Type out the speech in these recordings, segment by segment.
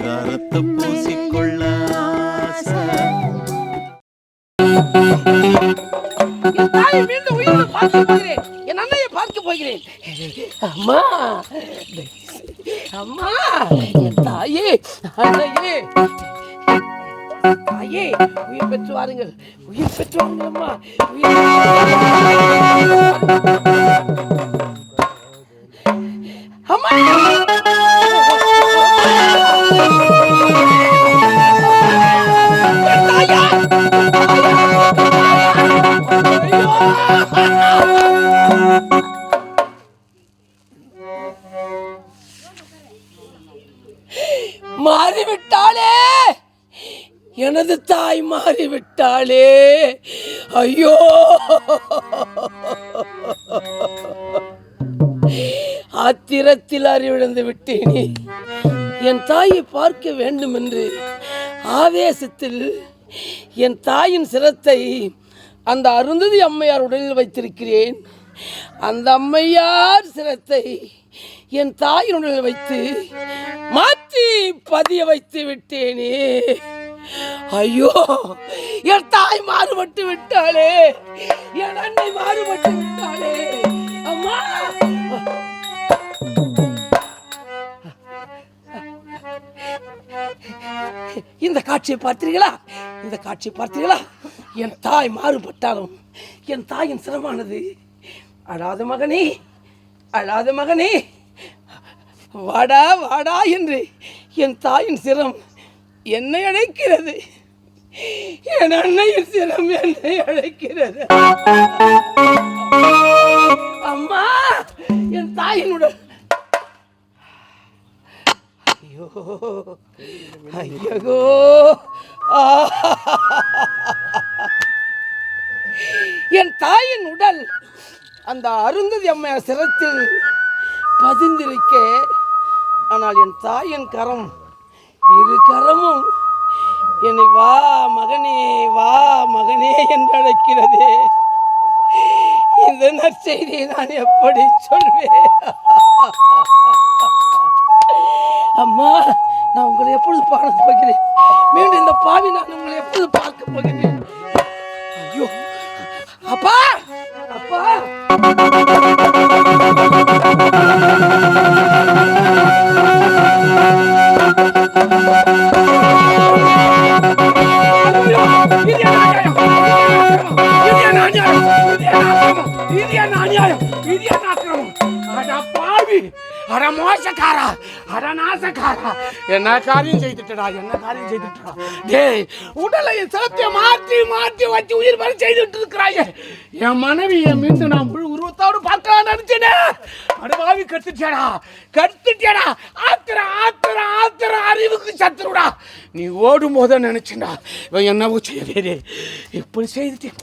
பரிதாரத்தை பூசிக்கொள்ள என் என் அண்ணையை பார்க்க போகிறேன். அம்மா அம்மா என் தாயே அண்ணையே தாயே உயிர் பெற்று வாருங்கள். உயிர் பெற்று வாருங்கள் அம்மா. உயிர் மாறிவிட்டாளே! எனது தாய் மாறிவிட்டாளே! ஐயோ! ஆத்திரத்தில் அறிவிழந்து விட்டேனே. என் தாயை பார்க்க வேண்டும் என்று ஆவேசத்தில் என் தாயின் சிரத்தை அந்த அருந்ததி அம்மையார் உடலில் வைத்திருக்கிறேன். அந்த அம்மையார் சிரத்தை என் தாயின் உடலில் வைத்து மாற்றி பதிய வைத்து விட்டேனே. ஐயோ என் தாய் மாறுபட்டு விட்டாளே. என் அன்னை மாறுபட்டு விட்டாளே. அம்மா! இந்த காட்சியை பார்த்தீர்களா? இந்த காட்சியை பார்த்தீர்களா? என் தாய் மாறுபட்டாலும் என் தாயின் சிரமானது அழாத மகனே அழாத மகனே. வாடா வாடா என்று என் தாயின் சிரம் என்னை அழைக்கிறது. என் அன்னையின் சிரம் என்னை அழைக்கிறது. அம்மா என் தாயினுடன். ஐயோ ஐயோ. ஆ. தாயின் உடல் அந்த அருந்ததி அம்மையார் சிரத்தில் பதிந்திருக்க. ஆனால் என் தாயின் கரம் இரு கரமும் என்னை வா மகனே வா மகனே என்று அழைக்கிறதே. இந்த நற்செய்தியை நான் எப்படி சொல்வேன்? அம்மா நான் உங்களை எப்பொழுது பார்க்க போகிறேன்? மீண்டும் இந்த பாவி நான் உங்களை எப்பொழுது பார்க்க போகிறேன்? ஐயோ. அப்பா! அப்பா! மோசக்காரா அட நாசக்காரா என்ன காரியம் செய்துட்டடா என்ன காரியம் செய்துட்டா டேய் உடலை என் மாற்றி மாற்றி வச்சு உயிர் வரை செய்துட்டு இருக்கிறாங்க என் மனைவி என் மீது நான் முழு உருவத்தோடு பார்க்கலாம் நினைச்சேனே. அனுபவி கத்துட்டேடா கத்துட்டேடா ஆத்திர ஆத்திர ஆத்திர அறிவுக்கு சத்துருடா. நீ ஓடும் போத நினைச்சேன்டா. இவன் என்னவோ செய்யவே இப்படி செய்துட்டேன்.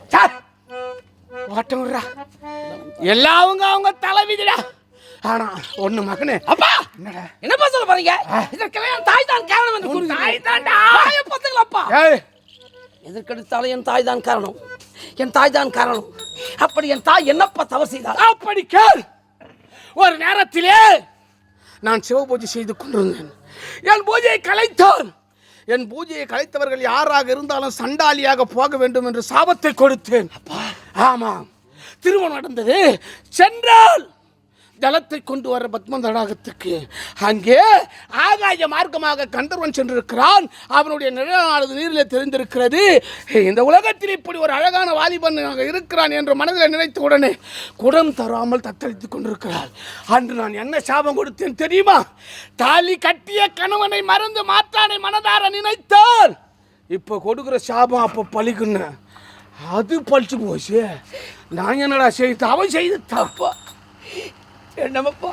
ஓட்டம் விடுறா. எல்லாம் அவங்க அவங்க தலைவிதிடா. ஆனா ஒண்ணு மகனே. அப்பா! என்னடா? என்னப்பா சொல்ல போறீங்க? இதற்கெல்லாம் தாய் தான் காரணம் என்று கூறுகிறீர்கள். தாய் தான்டா. தாயை பார்த்துக்கலாம்ப்பா. ஏய்! எதற்கெடுத்தாலும் என் தாய் தான் காரணம். என் தாய் தான் காரணம். அப்படி என் தாய் என்னப்பா தவறு செய்தார் அப்படி கேள்! ஒரு நேரத்திலே நான் சிவ பூஜை செய்து கொண்டிருந்தேன். என் பூஜையை கலைத்தான் என் பூஜையை கலைத்தவர்கள் யாராக இருந்தாலும் சண்டாளியாக போக வேண்டும் என்று சாபத்தை கொடுத்தேன். ஆமாம். திருமணம் நடந்தது. சென்றால்! ஜலத்தை கொண்டு வர பத்ம தடாகத்துக்கு அங்கே ஆகாய மார்க்கமாக கந்தர்வன் சென்றிருக்கிறான். அவனுடைய நிழலானது நீரில் தெரிந்திருக்கிறது. இந்த உலகத்தில் இப்படி ஒரு அழகான வாலிபனாக அங்கே இருக்கிறான் என்று மனதில் நினைத்த உடனே குடம் தராமல் தத்தளித்துக் கொண்டிருக்கிறாள். அன்று நான் என்ன சாபம் கொடுத்தேன் தெரியுமா? தாலி கட்டிய கணவனை மறந்து மாற்றானை மனதார நினைத்தால் இப்போ கொடுக்குற சாபம் அப்போ பழிக்குன்னு. அது பழிச்சு போச்சு. நான் என்னடா செய்த அவன் செய்து தப்பா? என்னமப்பா?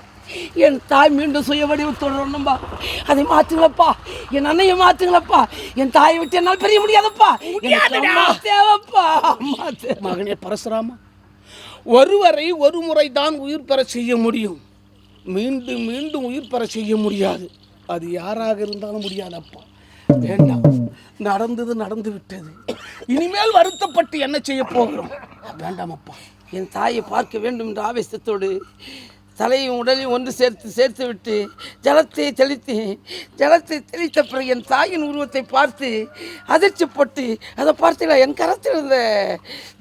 என் தாய் மீண்டும் சுய வடிவத்தோடு வரணும்பா அதை மாத்துங்களப்பா என் அண்ணையை மாத்துங்களப்பா என் தாயை விட்டு என்னால் பிரிய முடியாதப்பா. தேவைப்பா. மகனே பரசுராமா ஒருவரை ஒரு முறை தான் உயிர் பெற செய்ய முடியும். மீண்டும் மீண்டும் உயிர் பெற செய்ய முடியாது. அது யாராக இருந்தாலும் முடியாதப்பா. வேண்டாம். நடந்தது நடந்து விட்டது. இனிமேல் வருத்தப்பட்டு என்ன செய்ய போகிறோம்? வேண்டாம் அப்பா என் தாயை பார்க்க வேண்டும் என்ற ஆவேசத்தோடு தலையும் உடலையும் ஒன்று சேர்த்து சேர்த்து விட்டு ஜலத்தை தெளித்து ஜலத்தை தெளித்த பிறகு என் தாயின் உருவத்தை பார்த்து அதிர்ச்சி போட்டு அதை பார்த்தீங்களா? என் கரத்தில் இருந்த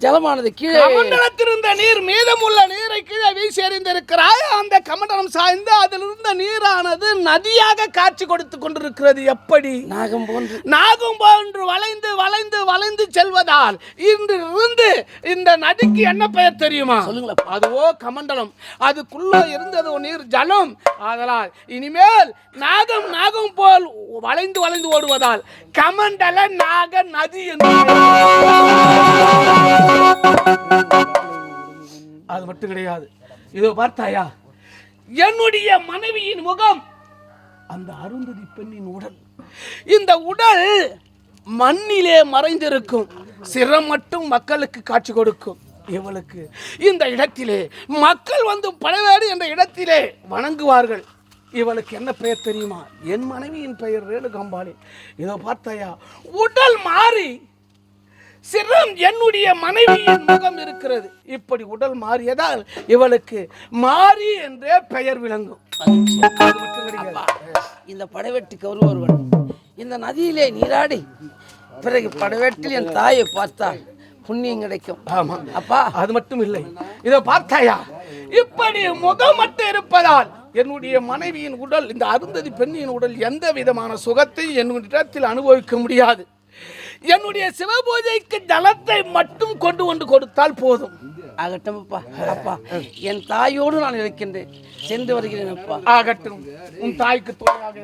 ஜலமானது கீழே கமண்டலத்திருந்த நீர் மீதமுள்ள நீரை கீழே வீசி எறிந்திருக்கிறாய். அந்த கமண்டலம் சாய்ந்து அதில் இருந்த நீரானது நதியாக காட்சி கொடுத்து கொண்டிருக்கிறது. எப்படி? நாகம் போன்று. நாகும் போன்று வளைந்து வளைந்து வளைந்து செல்வதால் இன்று இருந்து இந்த நதிக்கு என்ன பெயர் தெரியுமா? சொல்லுங்களேன். அதுவோ கமண்டலம். அதுக்குள்ள இருந்தது நீர் ஜலம். ஆதலால் இனிமேல் நாகம் நாகம் போல் வளைந்து வளைந்து ஓடுவதால் கமண்டல நாக நதி என்று அது மட்டும் கிடையாது. இதோ பார்த்தாயா? என்னுடைய மனைவியின் முகம் அந்த அருந்ததி பெண்ணின் உடல். இந்த உடல் மண்ணிலே மறைந்திருக்கும். சிரம் மட்டும் மக்களுக்கு காட்சி கொடுக்கும். இவளுக்கு இந்த இடத்திலே. மக்கள் வந்து பழவேடு என்ற இடத்திலே வணங்குவார்கள். இவளுக்கு என்ன பெயர் தெரியுமா? என் மனைவியின் பெயர் ரேணுகாம்பாளி. இதோ பார்த்தாயா? உடல் மாறி சிரம் என்னுடைய மனைவியின் முகம் இருக்கிறது. இப்படி உடல் மாறியதால் இவளுக்கு மாறி என்றே பெயர் விளங்கும். இந்த படைவெட்டுக்கு ஒரு ஒருவன் இந்த நதியிலே நீராடி பிறகு படைவெட்டில் என் தாயை பார்த்தாள் புண்ணியம் கிடைக்கும். ஆமா. அப்பா. அது மட்டும் இல்லை. இதை பார்த்தாயா? இப்படி முகம் மட்டும் இருப்பதால் என்னுடைய மனைவியின் உடல் இந்த அருந்ததி பெண்ணின் உடல் எந்த விதமான சுகத்தை என்னுடைய அனுபவிக்க முடியாது. என்னுடைய சிவபூஜைக்கு ஜலத்தை மட்டும் கொண்டு வந்து கொடுத்தால் போதும். ஆகட்டும் அப்பா. அப்பா என் தாயோடு நான் இருக்கின்றேன். சென்று வருகிறேன் அப்பா. ஆகட்டும். உன் தாய்க்கு துணையாக